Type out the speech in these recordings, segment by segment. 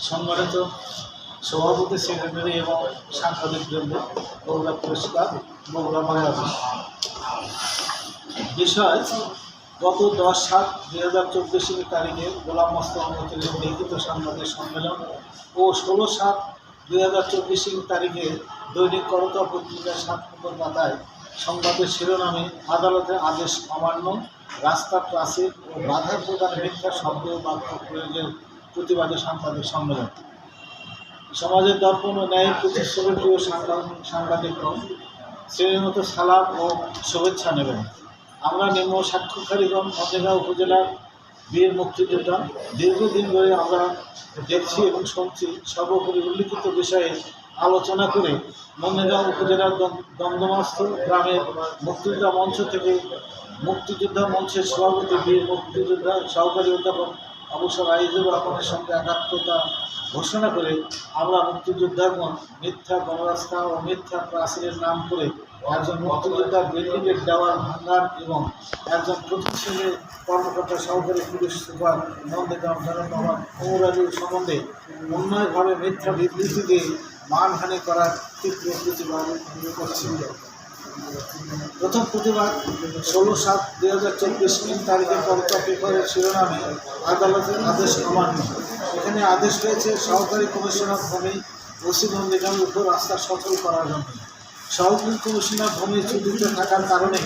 সম্মানিত সভাপতি সেক্রেটারি এবং সাংবাদিক বৃন্দ বগুড়া পুরস্কার বগুড়া বাংলাদেশ বিষয়, গত দশ সাত দুই হাজার চব্বিশের তারিখে গোলাম মোস্তফামতের লিখিত সাংবাদিক সম্মেলন ও ষোলো সাত দুই হাজার চব্বিশের তারিখে দৈনিক করতা পত্রিকার সাত নম্বর পাতায় সংবাদের শিরোনামে আদালতের আদেশ অমান্য রাস্তা প্রাচীর ও বাধা প্রদান মিথ্যা শব্দ বাক্য প্রয়োগের প্রতিবাদে সাংবাদিক সম্মেলন। সমাজের দর্পণ ও ন্যায় প্রতিষ্ঠানের প্রিয় সাংবাদিকগণ শ্রেণীমত সালাম ও শুভেচ্ছা নেবেন। আমরা নিম্ন সাক্ষ্যকারীগণ মজেগা উপজেলার বীর মুক্তিযোদ্ধা, দীর্ঘদিন ধরে আমরা দেখছি এবং শুনছি সর্বোপরি উল্লিখিত বিষয়ে আলোচনা করে নন্দীগাঁও উপজেলার দম- দমদমাস্থ গ্রামের মুক্তিযোদ্ধা মঞ্চ থেকে মুক্তিযোদ্ধা মঞ্চের সভাপতি, বীর মুক্তিযোদ্ধা সহকারী অধ্যাপক অবসর আইজুর রহমানের সঙ্গে একাত্মতা ঘোষণা করে আমরা মুক্তিযোদ্ধাগণ মিথ্যা গণরাস্তা ও মিথ্যা প্রাচীরের নাম করে একজন মুক্তিযোদ্ধার বিল্ডিংয়ের দেওয়ার ভাঙার এবং একজন প্রতিষ্ঠানের কর্মকর্তা সহকারী পুলিশ সুপার নন্দীগ্রাম আলীর সম্বন্ধে অন্যায়ভাবে মিথ্যা বিবৃতি দিয়ে মানহানি করার তীব্র প্রতিবাদ করছি প্রথম প্রতিবাদ ষোলো সাত দুই হাজার চব্বিশ তিন তারিখে কলকা পেপারের শিরোনামে আদালতের আদেশ অমান্য এখানে আদেশ রয়েছে, সহকারী কমিশনার ভূমি ওসি নন্দীগ্রামের উপর রাস্তা সচল করার জন্য। সহকারী কমিশনার ভূমি ছুটিতে থাকার কারণে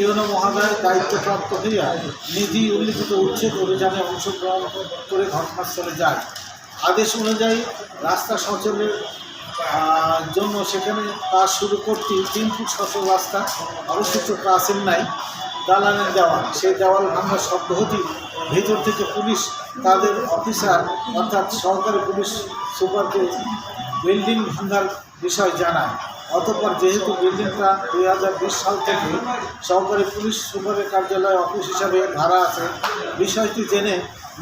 ইউনো মহাদয় দায়িত্বপ্রাপ্ত হইয়া নিধি উল্লিখিত উচ্ছেদ অভিযানে অংশগ্রহণ করে ঘটনাস্থলে যায়। আদেশ অনুযায়ী রাস্তা সচলের জন্য সেখানে কাজ শুরু করতে তিন ফুট সচল রাস্তা, অবশিষ্ট প্রাচীন নাই, দালানের দেওয়াল। সেই দেওয়াল ভাঙার শব্দ হতেই ভিতর থেকে পুলিশ, তাদের অফিসার, অর্থাৎ সহকারী পুলিশ সুপারকে বিল্ডিং ভাঙার বিষয় জানায়। অতঃপর যেহেতু বিল্ডিংটা দুই হাজার বিশ সাল থেকে সহকারী পুলিশ সুপারের কার্যালয় অফিস হিসাবে ভাড়া আছে, বিষয়টি জেনে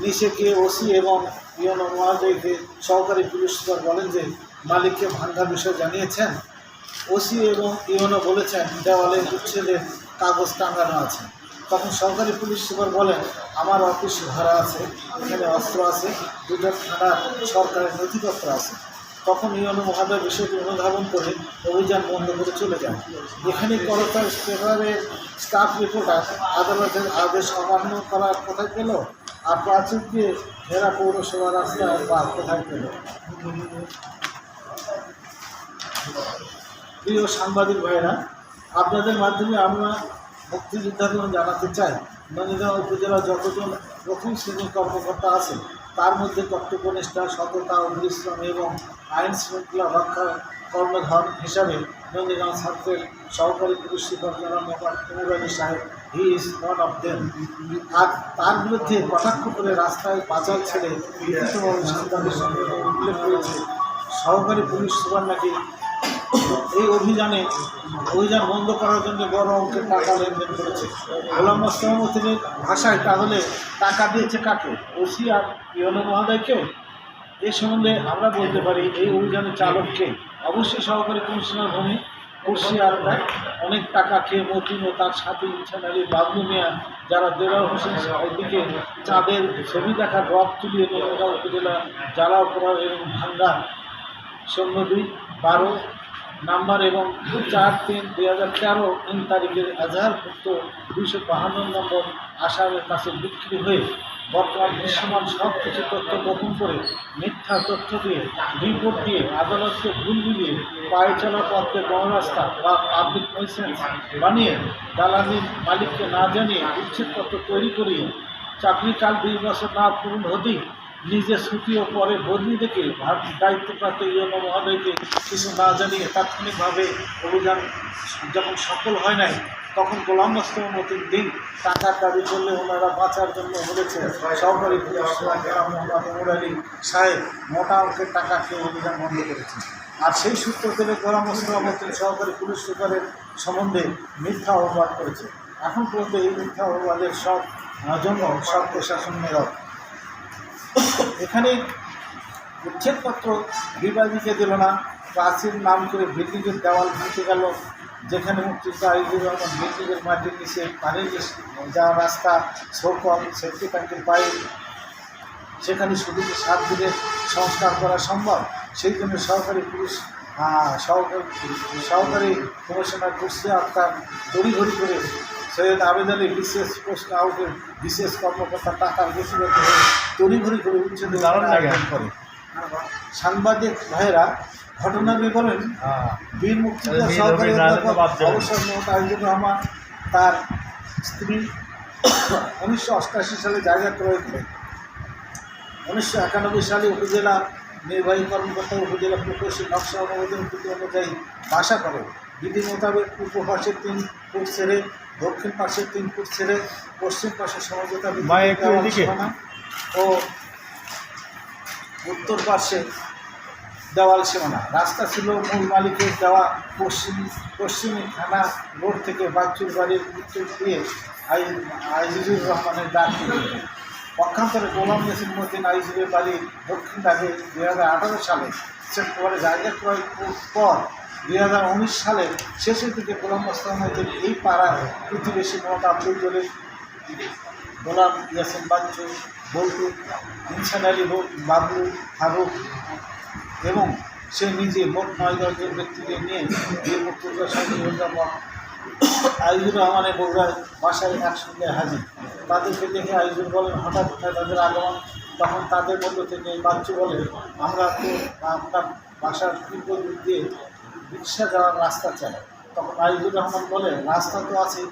নিচে গিয়ে ওসি এবং ইয়নো মহাদয়কে সহকারী পুলিশ সুপার বলেন যে মালিককে ভাঙ্গার বিষয় জানিয়েছেন। ওসি এবং ইওনো বলেছেন, দেওয়ালে উচ্ছেদের কাগজ টাঙানো আছে। তখন সরকারি পুলিশ সুপার বলেন, আমার অফিস ভাড়া আছে, এখানে অস্ত্র আছে, দুটো থানার সরকারের নথিপত্র আছে। তখন ইউনো মহাদয় বিষয়টি অনুধাবন করে অভিযান বন্ধ করে চলে যান। এখানে করতার পেপারের স্টাফ রিপোর্টার আদালতের আদেশ অমান্য করার কোথায় পেল? আর প্রাচীর দিয়ে ঘেরা পৌরসভা রাস্তায় বা কোথায় পেল? প্রিয় সাংবাদিক ভাইরা আপনাদের মাধ্যমে আমরা মুক্তিযোদ্ধাদের জানাতে চাই। নন্দীগাঁও উপজেলা যতজন প্রথম শ্রেণির কর্মকর্তা আছে তার মধ্যে কর্তব্যনিষ্ঠা সততা, পরিশ্রম এবং আইন শৃঙ্খলা রক্ষার কর্মধর হিসাবে নন্দীগাঁও ছাত্রের সহকারী পুলিশ মোহাম্মদ কুমুর সাহেব he is one of them আর তার বিরুদ্ধে কটাক্ষ করে রাস্তায় পাচার ছেড়ে সাংবাদিক সম্মেলনে উল্লেখ করেছে। সহকারী পুলিশ সুপার নাকি এই অভিযানে অভিযান বন্ধ করার জন্য বড় অঙ্কের টাকা লেনদেন করেছে। গোলাম মোস্তফামতিনের ভাষায় তাহলে টাকা দিয়েছে কাকে? ওসি আর ইয়নো মহোদয়কে এ সম্বন্ধে আমরা বলতে পারি, এই অভিযানের চালককে। অবশ্যই সহকারী কমিশনার ভূমি কুর্সি আর অনেক টাকা খেয়ে মতিন ও তার সাথে ইচ্ছান আলী, বাবলু মিয়া, যারা দেওয়ার হোসেন এদিকে চাঁদের ছবি দেখার রব তুলিয়ে নন্দগাঁও উপজেলা জ্বালাও করা এবং ভাঙ্গা শূন্য দুই বারো নাম্বার এবং দু চার তিন দুই হাজার তেরো তিন তারিখের এজাহারভুক্ত দুইশো বাহান্ন নম্বর আসামের কাছে বিক্রি হয়ে বর্তমান দৃশ্যমান সব কিছু তথ্য গোপন করে মিথ্যা তথ্য দিয়ে রিপোর্ট দিয়ে আদালতকে ভুল বুঝিয়ে পায়ে চলা পথে গণরাস্তা বা পাবলিক লাইসেন্স বানিয়ে দালালির মালিককে না জানিয়ে উচ্ছেদপত্র তৈরি করিয়ে চাকরিকাল দুই বছর না পূরণ হতেই নিজে ছুটি ও পরে বদলি থেকে ভার- দায়িত্বপ্রাপ্ত ইউনো মহোদয়কে কিছু না জানিয়ে তাৎক্ষণিকভাবে অভিযান যখন সফল হয় নাই, তখন গোলাম মতির দিন টাকার দাবি করলে ওনারা বাঁচার জন্য বলেছে সহকারী মোহাম্মদ আলী সাহেব মোটা অঙ্কের টাকা খেয়ে অভিযান বন্ধ করেছে আর সেই সূত্র থেকে গোলাম মতির সহকারী পুলিশ সুপারের সম্বন্ধে মিথ্যা অপবাদ করেছে। এখন পর্যন্ত এই মিথ্যা অপবাদের সব জন্য সব প্রশাসন নীরব। এখানে উচ্ছেদপত্র বিবাদীকে দিল না। প্রাচীর নাম করে বিল্ডিংয়ের দেওয়াল ভাঙতে গেল, যেখানে মুক্তিযোদ্ধা আইজুর রহমান বিল্ডিংয়ের মাটির নিচে পানির যা রাস্তা সৌকল সেফটি ট্যাঙ্কের পাইপ, সেখানে শুধু সাত দিনের সংস্কার করা সম্ভব? সেই জন্য সহকারী পুলিশ সহকারী সহকারী কমিশনার কুর্সি আক্তার তড়িঘড়ি করে সৈয়দ আবেদ আলী বিশেষ পোস্ট আউটের বিশেষ কর্মকর্তা টাকার হয়ে তড়িঘড়ি করে উচ্ছেদ করে। সাংবাদিক ভাইয়েরা ঘটনার বিবরণ হ্যাঁ। বীর মুক্তিযোদ্ধা সহকারী অধ্যাপক অবসর মোহাম্মদ আজিজুর রহমান তার স্ত্রী উনিশশো অষ্টাশি সালে জায়গা ক্রয় করে। উনিশশো একানব্বই সালে উপজেলা নির্বাহী কর্মকর্তা উপজেলা প্রকৌশল নকশা অনুমোদন অনুযায়ী বাসা করে বিধি মোতাবেক পাশের তিন ফুট ছেড়ে দক্ষিণ পাশের তিন ফুট ছেড়ে পশ্চিম পাশের সমঝোতা ও উত্তর পাশে দেওয়াল সীমানা। রাস্তা ছিল মূল মালিকের দেওয়া। পশ্চিম পশ্চিমী থানা রোড থেকে বাচ্চুর বাড়ির উত্তর দিয়ে আই আইজুর রহমানের ডাক পক্ষান্তরে গোলাম মেসিন মতিন আইজুরের বাড়ি দক্ষিণ হাজার আঠারো সালে সেপ্টেম্বরে জায়গা ক্রয় পর দুই হাজার উনিশ সালের শেষের দিকে গোলাম মোস্তামুদ্দিন এই পাড়ার প্রতিবেশী মোহাম্মদ আব্দুল জলিল, গোলাম ইয়াসিন বাচ্চু, বল্টু, ইনসান আলী ব- বাবলু ফারুক এবং সে নিজে মোট নয় দশজন ব্যক্তিকে নিয়ে বীর সঙ্গে অধ্যাপক আইজুর রহমানের বগুড়ার বাসায় একসঙ্গে হাজির। তাদেরকে দেখে আইজুর বলেন, হঠাৎ করে তাদের আগমন। তখন তাদের মধ্য থেকে বাচ্চু বলে, আমরা তো আপনার বাসার দিক দিয়ে রিক্সা যাওয়ার রাস্তা চায় তখন আইজুর রহমান বলে, রাস্তা তো আছে।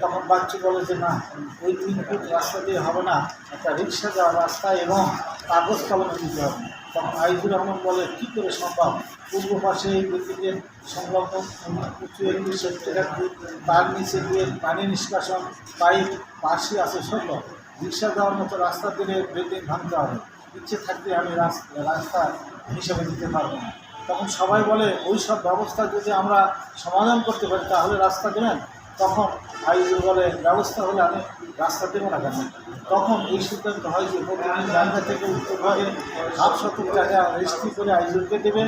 তখন বাচ্চু বলে যে, না, ওই তিন ফুট রাস্তা দিয়ে হবে না। একটা রিক্সা যাওয়ার রাস্তা এবং কাগজ কলমে দিতে হবে। তখন আইজুর রহমান বলে, কী করে সম্ভব? পূর্ব পাশে এই বিদ্যুতের সংলগ্ন উঁচু একটি সেফটি ফ্যাক্টরি তার নিচে দিয়ে পানি নিষ্কাশন পাইপ পাশে আছে সব রিক্সা যাওয়ার মতো রাস্তা দিলে বিল্ডিং ভাঙতে হবে। ইচ্ছে থাকলে আমি রাস- রাস্তা হিসেবে দিতে পারব না। তখন সবাই বলে, ওই সব ব্যবস্থা যদি আমরা সমাধান করতে পারি, তাহলে রাস্তা দেবেন? তখন আইজুর বলে, ব্যবস্থা হলে আমি রাস্তা দেবো না কেন? তখন এই সিদ্ধান্ত হয় যে প্রতিদিন জায়গা থেকে উত্তরভাগে সাত শতক জায়গা রেজিস্ট্রি করে আইজুরকে দেবে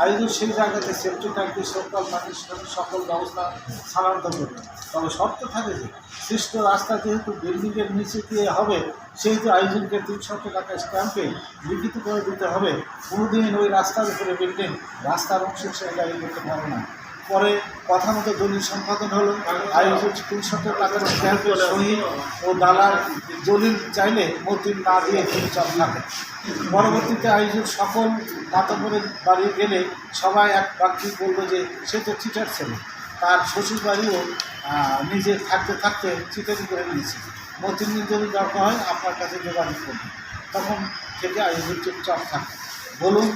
আইজুর সেই জায়গাতে সেফটি ট্যাঙ্কি সকল মাটির সকল ব্যবস্থা স্থানান্তর করবে। তবে শর্ত থাকে যে, সৃষ্ট রাস্তা যেহেতু বিল্ডিংয়ের নিচে দিয়ে হবে, সেহেতু আয়োজনকে তিনশো টাকা স্ট্যাম্পে লিখিত করে দিতে হবে। কোনোদিন ওই রাস্তার উপরে বিল্ডিং রাস্তার অংশ সে গাড়ি করতে পারে না পরে কথা মতো দলিল সম্পাদন হলো টাকার ও দালাল দলিল চাইলে মতিন না দিয়ে চাপ থাকে। পরবর্তীতে আইজুর সকল মাতব্বরের বাড়ি গেলে সবাই এক বাক্যি বলল যে, সে তো চিটার ছেলে। তার শ্বশুর বাড়িও নিজে থাকতে থাকতে চিটারি করে নিয়েছে। মতিনের যদি দরকার হয়, আপনার কাছে যোগাযোগ করবে তখন থেকে আইজুর চুপচাপ থাকে। বলুন,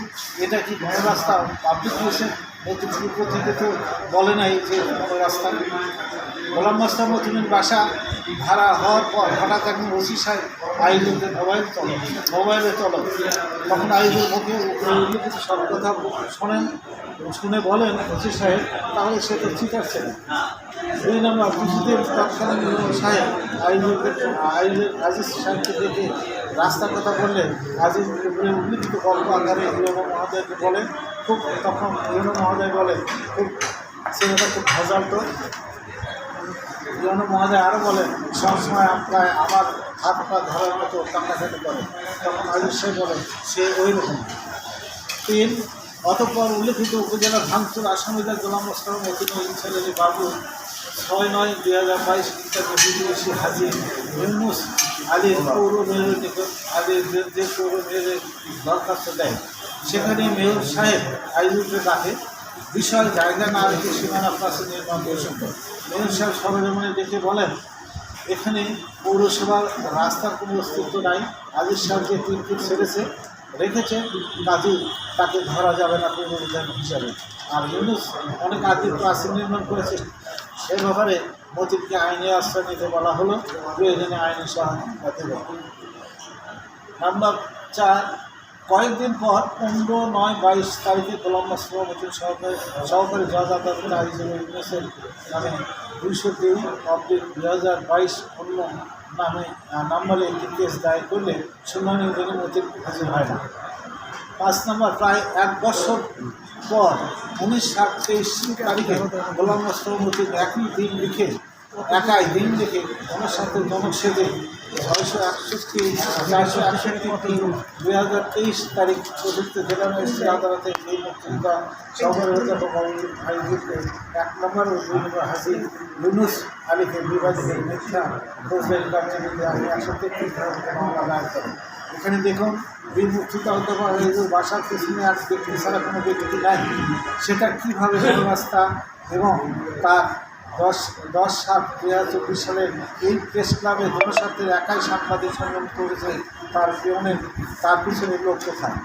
এটা কি কোনো রাস্তা? পাবলিক প্লেসে মতিনের থেকে তো বলে নাই যে কোনো রাস্তা। গোলাম মাস্টার মতিনের বাসা ভাড়া হওয়ার পর হঠাৎ একদিন ওসি সাহেব আইজুরকে মোবাইল চলো মোবাইলে চলো তখন মুখে উপরে উল্লিখিত সব কথা শোনেন, শুনে বলেন, ওসি সাহেব, তাহলে সে তো ঠিক আছে। দুই নম্বর কিছুদিন তৎকালীন সাহেব আইজুরকে আইজুর আজিজ সাহেবকে দেখে রাস্তার কথা বললে আজিজ উল্লিখিত গল্প আকারে ইমাম মহোদয়কে বলে খুব তখন ইমাম মহোদয় বলে খুব ছেলেটা খুব ভজাল তো। ইয়ন মহোদয় আরও বলেন, সবসময় প্রায় আমার হাত পা ধরার মতো কান্নাকাটি করে তখন আয়ুষ সে বলেন, সে ওই রকম তিন, অতঃপর উল্লেখিত উপজেলার ভাঙচুর আসামিদের গোলাম মোস্তফা মতিন আলী বাবু, ছয় নয় দুই হাজার বাইশ খ্রিস্টাব্দে বিদেশি হাজি ইউনুস আলীর পৌর মেয়রের নিকট আলীর বিরুদ্ধে পৌর মেয়রের দরখাস্ত দেয় সেখানে মেয়র সাহেব আইজুকে ডাকে বিষয় জায়গা না রেখে সীমানা প্রাচীর নির্মাণ প্রসঙ্গ মেয়র সাহেব সরজমিনে দেখে বলেন, এখানে পৌরসভার রাস্তার কোনো অস্তিত্ব নাই। আজিজ সাহেব যে তিন ফুট ছেড়েছে, রেখেছে। কাজে তাকে ধরা যাবে না পূর্ববিধান হিসাবে। আর ইউনুস অনেক আগে প্রাচীর নির্মাণ করেছে। সে ব্যাপারে মতিবকে আইনে আশ্রয় নিতে বলা হলো, প্রয়োজনে আইনি সহায়তা দেবে নাম্বার চার কয়েকদিন পর পনেরো নয় বাইশ তারিখে গোলাম মতিন সহকারী সহকারী জজ আদালতের আইজুল ইউনেসের নামে দুইশো দুই অব্দিক দুই হাজার বাইশ অন্য নামে নাম্বারে একটি কেস দায়ের করলে শুনানি দিনে মতিন হাজির হয় না। পাঁচ নম্বর, প্রায় এক বছর পর উনিশ সাত তেইশ তারিখে গোলাম মোস্তফা মতিন একই দিন লিখে, একাই দিন লিখে সাথে জনক সেজে ছয়শো একষট্টি, চারশো একষট্টি তিন দুই হাজার তেইশ তারিখ চতুর্থ জেলা ম্যাজিস্ট্রেট আদালতে এই মুক্তিযোদ্ধা সবার অধ্যাপক হাইজিকে এক নম্বর ও দুই নম্বর হাজির ইউনুস আলীকে বিভাজিত মিথ্যা ফৌজদারি কার্যবিধি আমি একশো তেত্রিশ ধারা মামলা দায়ের করেন এখানে দেখুন, বীর মুক্তিযোদ্ধা বাসার পেছনে আর ব্যক্তি কোনো ব্যক্তি নাই। সেটা কীভাবে রাস্তা? এবং তার দশ দশ সাত দু হাজার চব্বিশ সালে এই প্রেস ক্লাবে জনস্বার্থের একাই সাংবাদিক সম্মেলন করেছে, তার পিয়নের, তার পিছনে লোক কোথায়?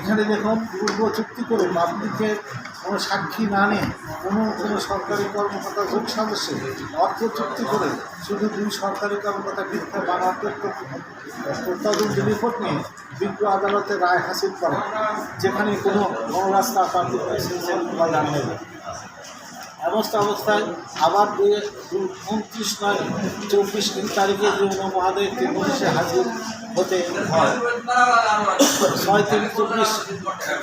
এখানে দেখুন, পূর্ব চুক্তি করে পাবলিকের কোনো সাক্ষী না নিয়ে কোনো কোনো সরকারি কর্মকর্তা যোগ সদস্যে অর্থ চুক্তি করে শুধু দুই সরকারি কর্মকর্তা মিথ্যা তদন্ত রিপোর্ট নিয়ে বিজ্ঞ আদালতে রায় হাসিল করে যেখানে কোনো গণরাস্তা প্রার্থী বা জানিয়ে দেয় অবস্থা অবস্থায় আবার দুই উনত্রিশ নয়, চব্বিশ তারিখে যমুনা মহাদেব ত্রিপুরেশে হাজির হতে হয়। ছয় তিন চব্বিশ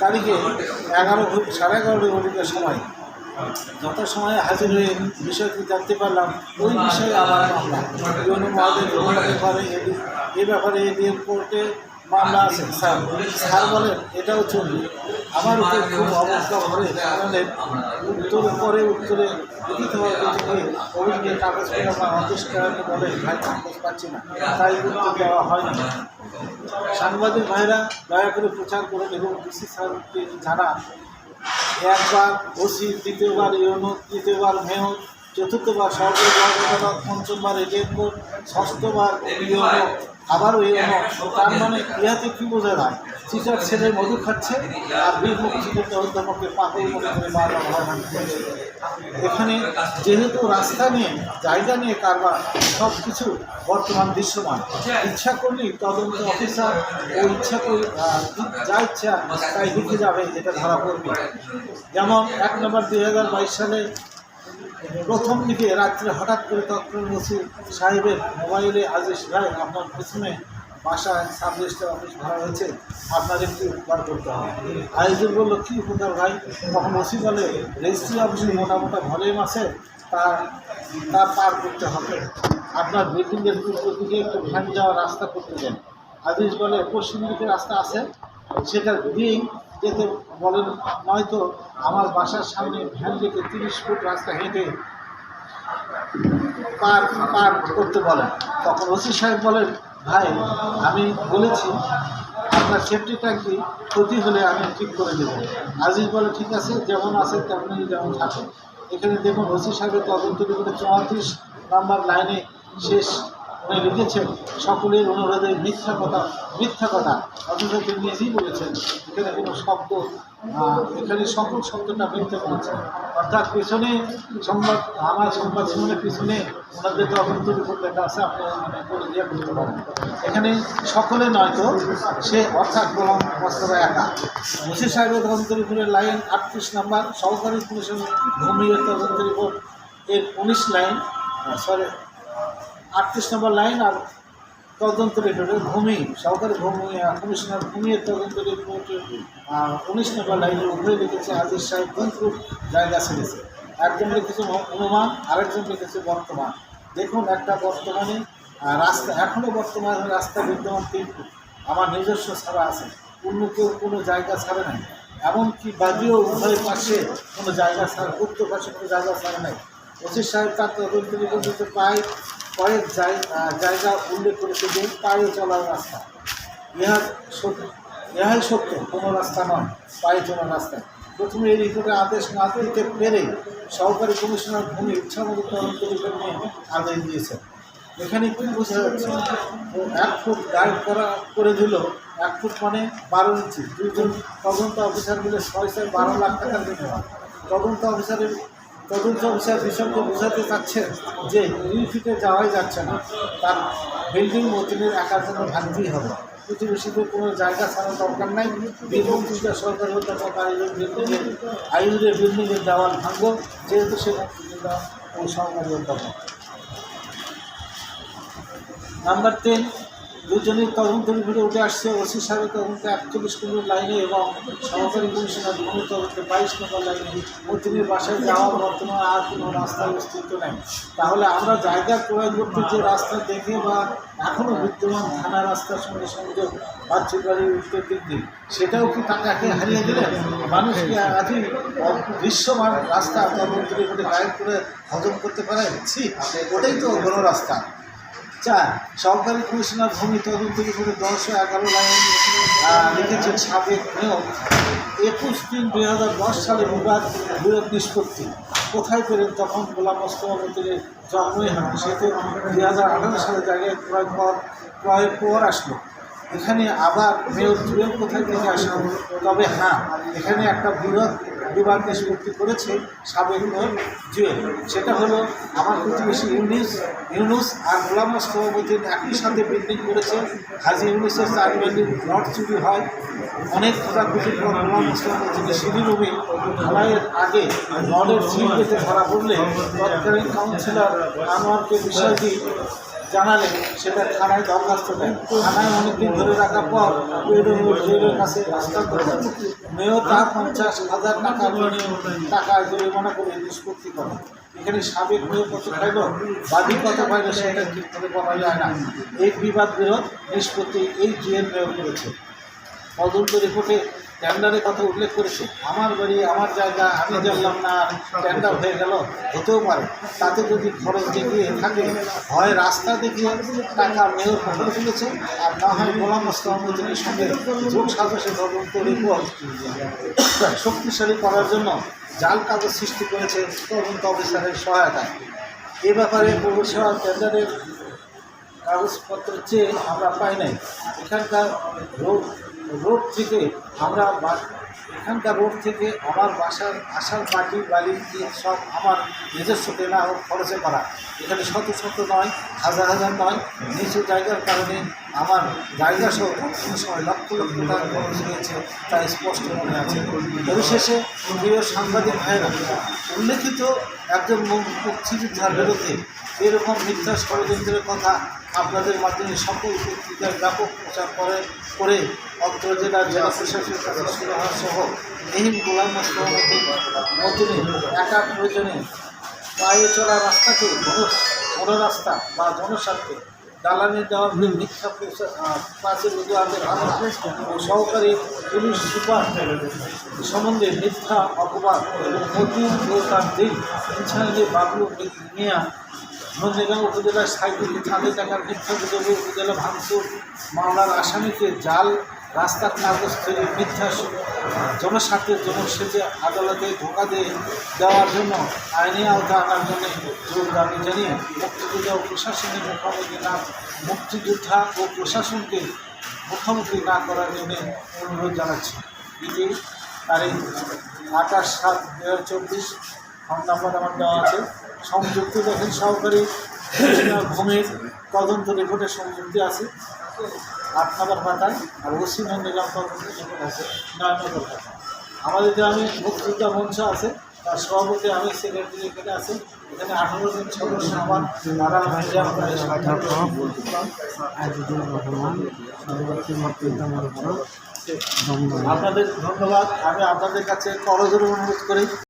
তারিখে এগারো সাড়ে এগারোটি ঘটিকার সময় যথাসময়ে হাজির হয়ে বিষয়টি জানতে পারলাম। ওই বিষয়ে আমার মামলা যৌন মহাদেব ব্যাপারে এ ব্যাপারে এডিএম কোর্টে মামলা আছে। স্যার স্যার বলেন, এটাও চলবে। আমার উপর খুব অবস্থা করে জানালেন উত্তর পরে উত্তরে চিঠি অভিযোগের কাগজ আমার অফিস করানো বলে, ভাই, কাগজ পাচ্ছি না। তাই উত্তর দেওয়া হয় না। সাংবাদিক ভাইরা দয়া করে প্রচার করুন এবং ডিসি স্যারকে জানান, একবার ওসি, দ্বিতীয়বার ইউনো তৃতীয়বার মেয়র চতুর্থবার সরকারি পঞ্চমবার কোর্ট, ষষ্ঠবার ইউনো আবারও তার মানে ইহাতে কী বোঝা যায় চিটার ছেলে মধু খাচ্ছে আর বীর মুক্তিযুদ্ধ অধ্যাপককে এখানে যেহেতু রাস্তা নিয়ে, জায়গা নিয়ে কারবার সব কিছু বর্তমান দৃশ্যমান। ইচ্ছা করলেই তদন্ত অফিসার ও ইচ্ছা করে যা ইচ্ছা তাই লিখে যাবে এটা ধরা পড়বে। যেমন এক নম্বর দুই হাজার বাইশ সালে প্রথম দিকে রাত্রে হঠাৎ করে তৎকালীন ওসি সাহেবের মোবাইলে আজিজ ভাই, আপনার পেছনে বাসায় সাব রেজিস্টার অফিস ভাড়া হয়েছে, আপনার একটু উপকার করতে হবে। আইজুল বলল, কী উপকার ভাই? তখন ওসি বলে, রেজিস্ট্রি অফিসে মোটা মোটা ভলিউম আছে, তা তা পার করতে হবে। আপনার বিল্ডিংয়ের পূর্ব দিকে একটু ভ্যান যাওয়ার রাস্তা করতে দেন। আজিজ বলে, পশ্চিম দিকে রাস্তা আছে, সেটা দিয়েই যেতে বলেন, নয়তো আমার বাসার সামনে ভ্যান রেখে তিরিশ ফুট রাস্তা হেঁটে পার পার করতে বলেন। তখন ওসি সাহেব বলেন, ভাই, আমি বলেছি, আপনার সেফটি ট্যাঙ্কি ক্ষতি হলে আমি ঠিক করে দেবো। আজিজ বলে, ঠিক আছে, যেমন আছে তেমনি যেমন থাকে। এখানে দেখুন, ওসি সাহেবের তদন্ত করে চৌত্রিশ নাম্বার লাইনে শেষ লিখেছেন, সকলের অনুরোধে মিথ্যা কথা মিথ্যা কথা। অথচ তিনি নিজেই বলেছেন, এখানে কোনো শব্দ এখানে সকল শব্দটা মিথ্যে বলেছে অর্থাৎ পেছনে সংবাদ, আমার সংবাদ শুনে পিছনে ওনাদের তদন্ত রিপোর্ট লেখা আছে আপনি মানে করে করতে পারেন। এখানে সকলে নয়তো সে অর্থাৎ গোলাম মোস্তফা একা। মুসি সাহেবের তদন্ত লাইন আটত্রিশ নাম্বার, সহকারী পুলিশের ভূমির তদন্ত এর উনিশ লাইন সরি আটত্রিশ নম্বর লাইন আর তদন্ত রিপোর্টের ভূমি সরকারি ভূমি কমিশনার ভূমির তদন্ত রিপোর্টের উনিশ নম্বর লাইনের উপরে লিখেছে আজিজ সাহেব কোন জায়গা ছেড়েছে। একজন লিখেছে অনুমান, আরেকজন লিখেছে বর্তমান। দেখুন একটা বর্তমানে রাস্তা এখনও বর্তমানে রাস্তা বিদ্যমান তিন আমার নিজস্ব ছাড়া আছে। অন্য কেউ কোনো জায়গা ছাড়ে নাই। এমনকি বাদিও উভয় পাশে কোনো জায়গা ছাড়া, উত্তর পাশে কোনো জায়গা ছাড়ে নাই। ওসি সাহেব তার তদন্ত রিপোর্টে প্রায় কয়েক জায়- জায়গা উল্লেখ করেছে যে পায়ে চলার রাস্তা। ইহা সত্য ইহাই সত্য, কোনো রাস্তা নয়, পায়ে চলার রাস্তা। প্রথমে এই রিপোর্টে আদেশ না দিতে পেরে সহকারী কমিশনার ভূমি ইচ্ছামতো তদন্ত নিয়ে আদেশ দিয়েছেন। এখানে কি বোঝা যাচ্ছে এক ফুট গাইড করা, করে দিল, এক ফুট মানে বারো ইঞ্চি। দুইজন তদন্ত অফিসার মিলে ছয় ছয় বারো লাখ টাকার বিনিময় তদন্ত অফিসারের তদন্ত অফিসার বিষয়কে বোঝাতে চাচ্ছেন যে দুই যাওয়াই যাচ্ছে না। তার বিল্ডিং মতিনের একার জন্য ভাঙতেই হবে। প্রতিবেশীদের কোনো জায়গা ছাড়ার দরকার নাই। বীরবঙ্কিতা সরকারি অধ্যাপক আইনের বিল্ডিংয়ের আইনের বিল্ডিংয়ের দেওয়াল ভাঙব, যেহেতু সে মুক্তিযোদ্ধা ও সরকারি নাম্বার টেন দুজনই তদন্ত রিপোর্টে উঠে আসছে। ওসি সাহেবের তদন্তে একচল্লিশ নম্বর লাইনে এবং সহকারী কমিশনার ভূমি তদন্তে বাইশ নম্বর লাইনে মতিনের বাসায় যাওয়ার বর্তমানে আর কোনো রাস্তার অস্তিত্ব নেই। তাহলে আমরা জায়গা ক্রয় করতে যে রাস্তা দেখে বা এখনও বিদ্যমান থানা রাস্তার সঙ্গে সংযোগ বাচ্চুর বাড়ির উত্তর দিক দিয়ে সেটাও কি টাকাকে হারিয়ে দিলেন মানুষকে আজই দৃশ্যমান রাস্তা তদন্ত রিপোর্টে গায়েব করে হজম করতে পারে? ছি, ওটাই তো বড় রাস্তা। চার সরকারি কমিশনার ভূমি তদন্ত করে দশশো এগারো লাইন লিখেছেন সাবেক মেয়র একুশ তিন দুই হাজার দশ সালে বিবাদ বিরোধ নিষ্পত্তি। কোথায় পেলেন তখন গোলাম মোস্তফামতির জন্মই হয় সে তো দুই হাজার আঠারো সালে জায়গায় ক্রয় পর ক্রয়ের পর আসলো। এখানে আবার মেয়র জুয়েল কোথায় থেকে আসলো? তবে হ্যাঁ এখানে একটা বৃহৎ বিবাদ নিষ্পত্তি করেছে সাবেক জুয়েল। সেটা হলো আমার প্রতিবেশী ইউনিস ইউনুস আর গোলাম সভাপতির একই সাথে বিল্ডিং করেছে। হাজি ইউনুসের চার বিল্ডিং রড চুরি হয়। অনেক খোঁজাখুঁজির পর গোলাম সভাপতিকে সিঁড়ি রুমে ঢালাইয়ের আগে রডের ছিট পেতে ধরা পড়লে তৎকালীন কাউন্সিলর আনোয়ারকে বিষয়টি জানালেন সেটা থানায় দরখাস্ত দেন থানায় অনেকদিন ধরে রাখার পর জেলের কাছে হস্তান্তর করেন। মেয়র তার পঞ্চাশ হাজার টাকা টাকা জরিমানা করে নিষ্পত্তি করেন এখানে সাবেক মেয়র কত পাইল? বাদী কত পাইল সেটা ঠিকভাবে বলা যায় না। এই বিবাদ বিরোধ নিষ্পত্তি এই জুয়েল মেয়র করেছে। তদন্ত রিপোর্টে টেন্ডারের কথা উল্লেখ করেছে। আমার বাড়ি, আমার জায়গা, আমি জানলাম না টেন্ডার হয়ে গেল, হতেও পারে। তাতে যদি খরচ দেখিয়ে থাকে, হয় রাস্তা দেখিয়ে টাকা মেয়র পকেটে তুলেছে আর না হয় গোলাম মোস্তামুদ্দিনের সঙ্গে যোগ সাজসে তদন্ত রিপোর্ট শক্তিশালী করার জন্য জাল কাগজ সৃষ্টি করেছে তদন্ত অফিসারের সহায়তায়। এ ব্যাপারে পৌরসভা টেন্ডারের কাগজপত্র চেয়ে আমরা পাই নাই। এখানকার রোড রোড থেকে আমরা এখানকার রোড থেকে আমার বাসার আসার বালি দিয়ে সব আমার নিজস্ব কেনা খরচে করা। এখানে শত শত নয়, হাজার হাজার নয়। নিচু জায়গার কারণে আমার জায়গা সহ কোনো সময় লক্ষ লক্ষ টাকা খরচ হয়েছে, তা স্পষ্ট মনে আছে। পরিশেষে প্রিয় সাংবাদিক ভাইরা, উল্লেখিত একজন মুক্তিযোদ্ধার বিরুদ্ধে এরকম মিথ্যা ষড়যন্ত্রের কথা আপনাদের মাধ্যমে সকল পত্রিকার ব্যাপক প্রচার করে করে অত্র জেলার জেলা প্রশাসনের কাছে সুরাহা সহ এহিম গোলাম মতনে একা প্রয়োজনে পায়ে চলা রাস্তাকে বড় রাস্তা বা জনস্বার্থে দালানি দেওয়ার যে মিথ্যা উদাহরণের হামলা ও সহকারী পুলিশ সুপার সম্বন্ধে মিথ্যা অপবাদ এবং মজুর ও তার দিন ইনসানি বাবলু মিয়া নন্দীগাঁও উপজেলার সাইকেল ছাদে টাকার মিথ্যা গুজবে উপজেলা ভাঙচুর মামলার আসামিকে জাল, রাস্তার কাগজ তৈরি মিথ্যা জনস্বার্থের জন্য সেজে আদালতে ধোকা দিয়ে দেওয়ার জন্য আইনি আওতা আনার জন্য জোর দাবি জানিয়ে মুক্তিযোদ্ধা ও প্রশাসনের মুখোমুখি না মুক্তিযোদ্ধা ও প্রশাসনকে মুখোমুখি না করার জন্য অনুরোধ জানাচ্ছি। এটি তারিখ আঠাশ সাত দু হাজার চব্বিশ ফোন নাম্বার আমার দেওয়া আছে। সংযুক্ত দেখেন সহকারী ভূমির তদন্ত রিপোর্টে সংযুক্তি আছে আট নম্বর পাতায় আর ওসি নিলাম আছে আমাদের গ্রামে মুক্তিযোদ্ধা মঞ্চ আছে, তার সভাপতি আমি সেক্রেটারি এখানে আছে, এখানে আঠারো জন সদস্য আমার, তারা আপনাদের ধন্যবাদ, আমি আপনাদের কাছে করজোর অনুরোধ করি।